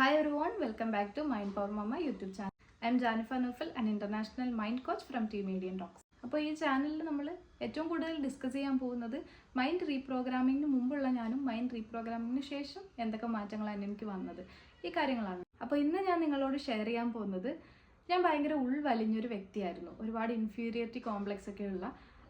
Hi everyone, welcome back to Mind Power Mama YouTube channel. I am Janifa Nufel, an international mind coach from Team Median Talks. അപ്പോൾ ഈ ചാനലിൽ നമ്മൾ ഏറ്റവും കൂടുതൽ discuss ചെയ്യാൻ പോകുന്നത് മൈൻഡ് റീപ്രോഗ്രാമിങ്ങിന് മുമ്പുള്ള ഞാനും മൈൻഡ് റീപ്രോഗ്രാമിങ്ങിന് ശേഷം എന്തൊക്കെ മാറ്റങ്ങളാണ് എനിക്ക് വന്നത്? ഈ കാര്യങ്ങളാണ്. അപ്പോൾ ഇന്ന് ഞാൻ നിങ്ങളോട് ഷെയർ ചെയ്യാൻ പോകുന്നത് ഞാൻ ഭയങ്കര ഉൾവലിഞ്ഞൊരു വ്യക്തിയായിരുന്നു. ഒരുപാട് ഇൻഫീരിയറിറ്റി കോംപ്ലക്സ് ഒക്കെ ഉള്ള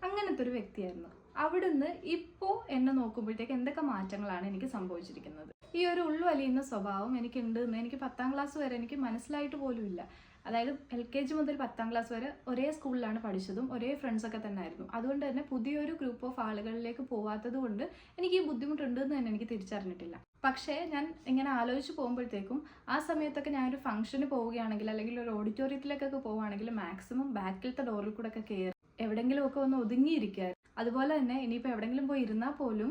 അങ്ങനത്തെ ഒരു വ്യക്തിയായിരുന്നു. അവിടുന്ന് ഇപ്പോൾ എന്നെ നോക്കുമ്പോഴത്തേക്ക് എന്തൊക്കെ മാറ്റങ്ങളാണ് എനിക്ക് സംഭവിച്ചിരിക്കുന്നത്? ഈ ഒരു ഉള്ളുവലിയുന്ന സ്വഭാവം എനിക്കുണ്ട് എന്ന് എനിക്ക് പത്താം ക്ലാസ് വരെ എനിക്ക് മനസ്സിലായിട്ട് പോലും ഇല്ല. അതായത് എൽ കെ ജി മുതൽ പത്താം ക്ലാസ് വരെ ഒരേ സ്കൂളിലാണ് പഠിച്ചതും ഒരേ ഫ്രണ്ട്സൊക്കെ തന്നെ ആയിരുന്നു അതുകൊണ്ട് തന്നെ പുതിയൊരു ഗ്രൂപ്പ് ഓഫ് ആളുകളിലേക്ക് പോവാത്തത് കൊണ്ട് എനിക്ക് ഈ ബുദ്ധിമുട്ടുണ്ട് എന്ന് തന്നെ എനിക്ക് തിരിച്ചറിഞ്ഞിട്ടില്ല. പക്ഷേ ഞാൻ ഇങ്ങനെ ആലോചിച്ച് പോകുമ്പോഴത്തേക്കും ആ സമയത്തൊക്കെ ഞാനൊരു ഫംഗ്ഷന് പോവുകയാണെങ്കിൽ അല്ലെങ്കിൽ ഒരു ഓഡിറ്റോറിയത്തിലേക്കൊക്കെ പോവുകയാണെങ്കിൽ മാക്സിമം ബാക്കിലത്തെ ഡോറിൽ കൂടെ ഒക്കെ കയറി എവിടെയെങ്കിലുമൊക്കെ ഒന്ന് ഒതുങ്ങിയിരിക്കുക. അതുപോലെ തന്നെ ഇനിയിപ്പോൾ എവിടെയെങ്കിലും പോയി ഇരുന്നാൽ പോലും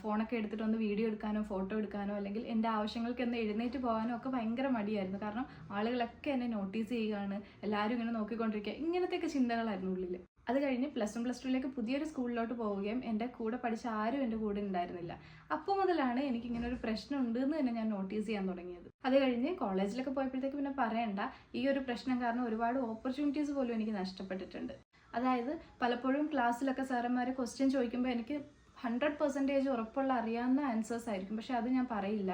ഫോണൊക്കെ എടുത്തിട്ട് ഒന്ന് വീഡിയോ എടുക്കാനോ ഫോട്ടോ എടുക്കാനോ അല്ലെങ്കിൽ എന്റെ ആവശ്യങ്ങൾക്ക് ഒന്ന് എഴുന്നേറ്റ് പോകാനോ ഒക്കെ ഭയങ്കര മടിയായിരുന്നു. കാരണം ആളുകളൊക്കെ എന്നെ നോട്ടീസ് ചെയ്യുകയാണ് എല്ലാവരും ഇങ്ങനെ നോക്കിക്കൊണ്ടിരിക്കുക ഇങ്ങനത്തെയൊക്കെ ചിന്തകളായിരുന്നു ഉള്ളിൽ അത് കഴിഞ്ഞ് പ്ലസ് വൺ പ്ലസ് ടുവിലേക്ക് പുതിയൊരു സ്കൂളിലോട്ട് പോവുകയും എന്റെ കൂടെ പഠിച്ച ആരും എന്റെ കൂടെ ഉണ്ടായിരുന്നില്ല. അപ്പോൾ മുതലാണ് എനിക്ക് ഇങ്ങനെ ഒരു പ്രശ്നം ഉണ്ട് എന്ന് തന്നെ ഞാൻ നോട്ടീസ് ചെയ്യാൻ തുടങ്ങിയത്. അത് കഴിഞ്ഞ് കോളേജിലൊക്കെ പോയപ്പോഴത്തേക്ക് പിന്നെ പറയണ്ട ഈ ഒരു പ്രശ്നം കാരണം ഒരുപാട് ഓപ്പർച്യൂണിറ്റീസ് പോലും എനിക്ക് നഷ്ടപ്പെട്ടിട്ടുണ്ട്. അതായത് പലപ്പോഴും ക്ലാസ്സിലൊക്കെ സാറന്മാർ ക്വസ്റ്റ്യൻ ചോദിക്കുമ്പോൾ എനിക്ക് ഹൺഡ്രഡ് പെർസെന്റേജ് ഉറപ്പുള്ള അറിയാവുന്ന ആൻസേഴ്സ് ആയിരിക്കും. പക്ഷെ അത് ഞാൻ പറയില്ല.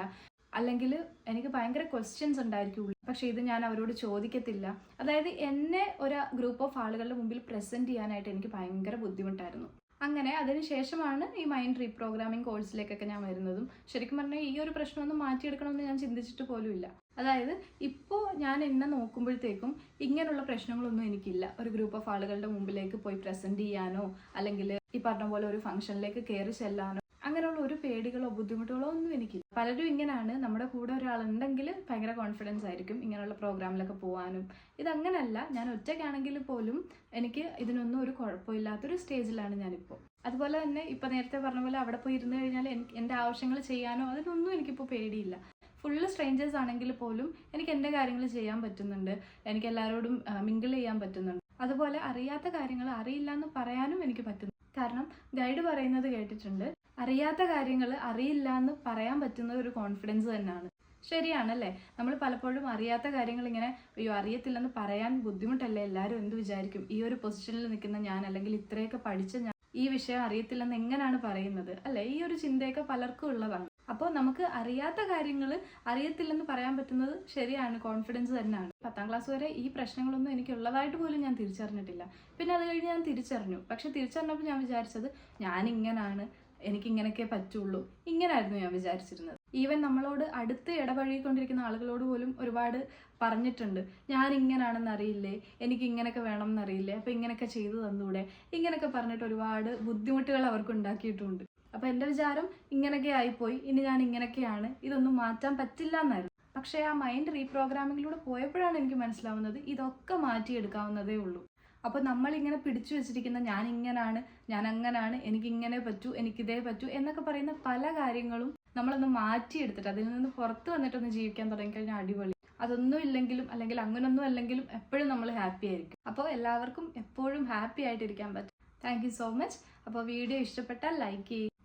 അല്ലെങ്കിൽ എനിക്ക് ഭയങ്കര ക്വസ്റ്റ്യൻസ് ഉണ്ടായിരിക്കും ഉള്ളിൽ. പക്ഷെ ഇത് ഞാൻ അവരോട് ചോദിക്കത്തില്ല. അതായത് എന്നെ ഒരു ഗ്രൂപ്പ് ഓഫ് ആളുകളുടെ മുമ്പിൽ പ്രസന്റ് ചെയ്യാനായിട്ട് എനിക്ക് ഭയങ്കര ബുദ്ധിമുട്ടായിരുന്നു. അങ്ങനെ അതിനുശേഷമാണ് ഈ മൈൻഡ് റീപ്രോഗ്രാമിംഗ് കോഴ്സിലേക്കൊക്കെ ഞാൻ വരുന്നതും. ശരിക്കും പറഞ്ഞാൽ ഈ ഒരു പ്രശ്നമൊന്നും മാറ്റിയെടുക്കണമെന്ന് ഞാൻ ചിന്തിച്ചിട്ട് പോലുമില്ല. അതായത് ഇപ്പോൾ ഞാൻ എന്നെ നോക്കുമ്പോഴത്തേക്കും ഇങ്ങനെയുള്ള പ്രശ്നങ്ങളൊന്നും എനിക്കില്ല. ഒരു ഗ്രൂപ്പ് ഓഫ് ആളുകളുടെ മുമ്പിലേക്ക് പോയി പ്രസന്റ് ചെയ്യാനോ അല്ലെങ്കിൽ ഈ പറഞ്ഞ പോലെ ഒരു ഫംഗ്ഷനിലേക്ക് കയറി ചെല്ലാനോ അങ്ങനെയുള്ള ഒരു പേടികളോ ബുദ്ധിമുട്ടുകളോ ഒന്നും എനിക്കില്ല. പലരും ഇങ്ങനെയാണ് നമ്മുടെ കൂടെ ഒരാളുണ്ടെങ്കിൽ ഭയങ്കര കോൺഫിഡൻസ് ആയിരിക്കും ഇങ്ങനെയുള്ള പ്രോഗ്രാമിലൊക്കെ പോകാനും ഇതങ്ങനല്ല. ഞാൻ ഒറ്റയ്ക്കാണെങ്കിൽ പോലും എനിക്ക് ഇതിനൊന്നും ഒരു കുഴപ്പമില്ലാത്തൊരു സ്റ്റേജിലാണ് ഞാനിപ്പോൾ അതുപോലെ തന്നെ ഇപ്പം നേരത്തെ പറഞ്ഞ പോലെ അവിടെ പോയി ഇരുന്ന് കഴിഞ്ഞാൽ എനിക്ക് എന്റെ ആവശ്യങ്ങൾ ചെയ്യാനോ അതിനൊന്നും എനിക്കിപ്പോൾ പേടിയില്ല. ഫുള്ള് സ്ട്രേഞ്ചേഴ്സ് ആണെങ്കിൽ പോലും എനിക്ക് എന്റെ കാര്യങ്ങൾ ചെയ്യാൻ പറ്റുന്നുണ്ട്. എനിക്ക് എല്ലാവരോടും മിങ്കിൾ ചെയ്യാൻ പറ്റുന്നുണ്ട്. അതുപോലെ അറിയാത്ത കാര്യങ്ങൾ അറിയില്ല എന്ന് പറയാനും എനിക്ക് പറ്റുന്നു. കാരണം ഗൈഡ് പറയുന്നത് കേട്ടിട്ടുണ്ട്. അറിയാത്ത കാര്യങ്ങൾ അറിയില്ല എന്ന് പറയാൻ പറ്റുന്ന ഒരു കോൺഫിഡൻസ് തന്നെയാണ്. ശരിയാണല്ലേ? നമ്മൾ പലപ്പോഴും അറിയാത്ത കാര്യങ്ങൾ ഇങ്ങനെ അയ്യോ അറിയത്തില്ലെന്ന് പറയാൻ ബുദ്ധിമുട്ടല്ലേ? എല്ലാവരും എന്ത് വിചാരിക്കും? ഈ ഒരു പൊസിഷനിൽ നിൽക്കുന്ന ഞാൻ അല്ലെങ്കിൽ ഇത്രയൊക്കെ പഠിച്ച ഞാൻ ഈ വിഷയം അറിയത്തില്ലെന്ന് എങ്ങനെയാണ് പറയുന്നത്? അല്ലെ? ഈ ഒരു ചിന്തയൊക്കെ പലർക്കും ഉള്ളതാണ്. അപ്പോൾ നമുക്ക് അറിയാത്ത കാര്യങ്ങൾ അറിയത്തില്ലെന്ന് പറയാൻ പറ്റുന്നത് ശരിയാണ് കോൺഫിഡൻസ് തന്നെയാണ്. പത്താം ക്ലാസ് വരെ ഈ പ്രശ്നങ്ങളൊന്നും എനിക്ക് ഉള്ളതായിട്ട് പോലും ഞാൻ തിരിച്ചറിഞ്ഞിട്ടില്ല. പിന്നെ അത് കഴിഞ്ഞ് ഞാൻ തിരിച്ചറിഞ്ഞു. പക്ഷെ തിരിച്ചറിഞ്ഞപ്പോൾ ഞാൻ വിചാരിച്ചത് ഞാൻ ഇങ്ങനാണ് എനിക്ക് ഇങ്ങനെയൊക്കെ പറ്റുള്ളൂ. ഇങ്ങനായിരുന്നു ഞാൻ വിചാരിച്ചിരുന്നത്. ഈവൻ നമ്മളോട് അടുത്ത് ഇടപഴകിക്കൊണ്ടിരിക്കുന്ന ആളുകളോട് പോലും ഒരുപാട് പറഞ്ഞിട്ടുണ്ട്. ഞാൻ ഇങ്ങനാണെന്ന് അറിയില്ലേ? എനിക്ക് ഇങ്ങനെയൊക്കെ വേണം എന്നറിയില്ലേ അപ്പൊ ഇങ്ങനെയൊക്കെ ചെയ്തു തന്നൂടെ? ഇങ്ങനെയൊക്കെ പറഞ്ഞിട്ട് ഒരുപാട് ബുദ്ധിമുട്ടുകൾ അവർക്ക് ഉണ്ടാക്കിയിട്ടുണ്ട്. അപ്പൊ എന്റെ വിചാരം ഇങ്ങനെയൊക്കെ ആയിപ്പോയി. ഇനി ഞാൻ ഇങ്ങനെയൊക്കെയാണ്. ഇതൊന്നും മാറ്റാൻ പറ്റില്ല എന്നായിരുന്നു. പക്ഷേ ആ മൈൻഡ് റീപ്രോഗ്രാമിങ്ങിലൂടെ പോയപ്പോഴാണ് എനിക്ക് മനസ്സിലാവുന്നത് ഇതൊക്കെ മാറ്റിയെടുക്കാവുന്നതേ ഉള്ളൂ. അപ്പോൾ നമ്മളിങ്ങനെ പിടിച്ചു വെച്ചിരിക്കുന്ന ഞാൻ ഇങ്ങനാണ് ഞാൻ അങ്ങനാണ് എനിക്ക് ഇങ്ങനെ പറ്റൂ എനിക്കിതേ പറ്റൂ എന്നൊക്കെ പറയുന്ന പല കാര്യങ്ങളും നമ്മളൊന്ന് മാറ്റിയെടുത്തിട്ട് അതിൽ നിന്ന് പുറത്ത് വന്നിട്ടൊന്ന് ജീവിക്കാൻ തുടങ്ങിക്കഴിഞ്ഞാൽ അടിപൊളി. അതൊന്നും ഇല്ലെങ്കിലും അല്ലെങ്കിൽ അങ്ങനൊന്നും അല്ലെങ്കിലും എപ്പോഴും നമ്മൾ ഹാപ്പി ആയിരിക്കും. അപ്പോൾ എല്ലാവർക്കും എപ്പോഴും ഹാപ്പി ആയിട്ടിരിക്കാൻ പറ്റും. താങ്ക് യു സോ മച്ച് അപ്പോൾ വീഡിയോ ഇഷ്ടപ്പെട്ടാൽ ലൈക്ക് ചെയ്യുക.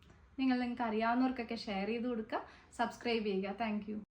നിങ്ങൾ നിങ്ങൾക്ക് അറിയാവുന്നവർക്കൊക്കെ ഷെയർ ചെയ്ത് കൊടുക്കുക. സബ്സ്ക്രൈബ് ചെയ്യുക. താങ്ക്